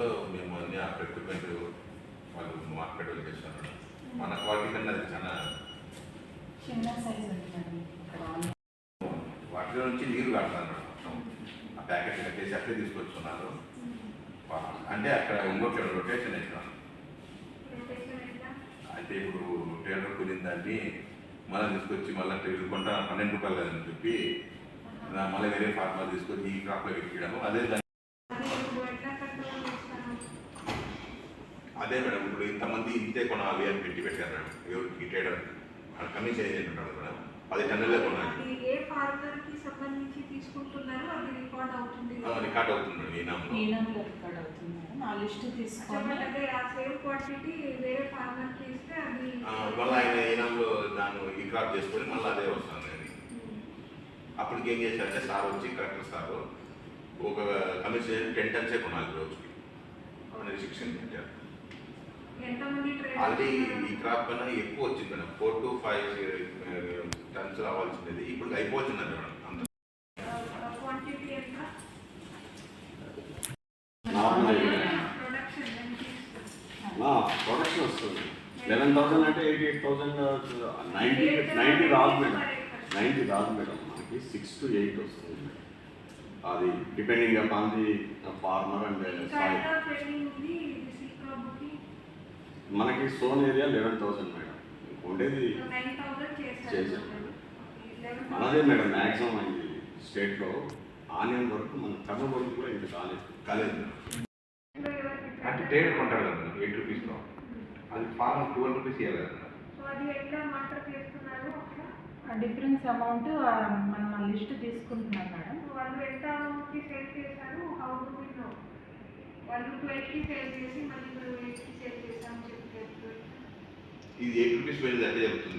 గ్రూప్లో మేము అన్ని ఆ పెట్టుకుంటూ వాళ్ళు మార్కెట్ చేశాను మన క్వాలిటీ కన్నా అది చాలా వాటిలో నుంచి నీరు కడతాను ఆ ప్యాకెట్ కట్టేసి అట్లే తీసుకొచ్చున్నారు అంటే అక్కడ ఇంకొక రొటేషన్ ఇస్తాను అయితే ఇప్పుడు టైలర్ కుదిన దాన్ని మళ్ళీ తీసుకొచ్చి మళ్ళీ టైలర్ కొంట పన్నెండు రూపాయలు కదని చెప్పి మళ్ళీ వేరే ఫార్మర్ తీసుకొచ్చి ఈ క్రాప్లో పెట్టి అదే అదే మేడం ఇప్పుడు ఇంతమంది ఇంతే కొనాలి అని పెట్టి పెట్టారు మేడం. ఎవరికి టేలర్ కమిషన్ ఏజెంట్ ఉంటాడు మేడం. పది టన్నులే కొనాలి. అది ఏ ఫార్మర్కి సంబంధించి తీసుకుంటున్నారో అది రికార్డ్ అవుతుంది రికార్డ్ అవుతుంది మేడం ఈ నామంలో ఈనంలో రికార్డ్ అవుతుంది మేడం. ఆ లిస్ట్ తీసుకొని చెప్పండి అంటే ఆ సేమ్ క్వాంటిటీ వేరే ఫార్మర్కి ఇస్తే అది మళ్ళీ ఆయన ఈనాంలో దాన్ని ఈ క్రాప్ చేసుకొని మళ్ళీ అదే వస్తుంది అని అప్పటికి ఏం చేశారంటే సార్ వచ్చి కరెక్టర్ సార్ ఒక కమిషన్ టెన్ టన్సే కొనాలి రోజుకి. రిస్ట్రిక్షన్ పెట్టారు. ఆల్రెడీ ఈ క్రాప్ కన్నా ఎక్కువ వచ్చింది madam four to five tons రావాల్సింది ఇప్పుడు అయిపోతుంది మేడం. అంత. క్వాంటిటీ ఎంత? నార్మల్ ప్రొడక్షన్ వస్తుంది. లెవెన్ థౌసండ్ అంటే eighty eight thousand ninety ninety రాదు మేడం. నైంటీ రాదు మేడం. మనకి సిక్స్ టు ఎయిట్ వస్తుంది. అది depending upon the farmer and మనకి sown area eleven thousand madam. ఉండేది చేశారు. లెవెన్ మనదే మేడం మ్యాక్సిమం అయింది స్టేట్లో ఆనియన్ వరకు మన టర్న్ వరకు కూడా ఇంత కాలేదు. కాలేదు. అంటే ట్రేడ్ కొంటారు కదా మేడం ఎయిట్ రూపీస్లో అది ఫార్మర్ ట్వెల్వ్ రూపీస్ ఇవ్వాలి కదా డిఫరెన్స్ అమౌంట్ మనం ఆ లిస్ట్ తీసుకుంటున్నాం మేడం. వాళ్ళు ఎంత అమౌంట్కి సేల్ చేశారు? హౌ డు వి నో వాళ్ళు ట్వెల్వ్కి సేల్ చేసి మళ్ళీ ఎయిట్కి సేల్ చెప్పి ఇది ఎయిట్ రూపీస్ వెళ్ళి అట్టే జరుగుతుంది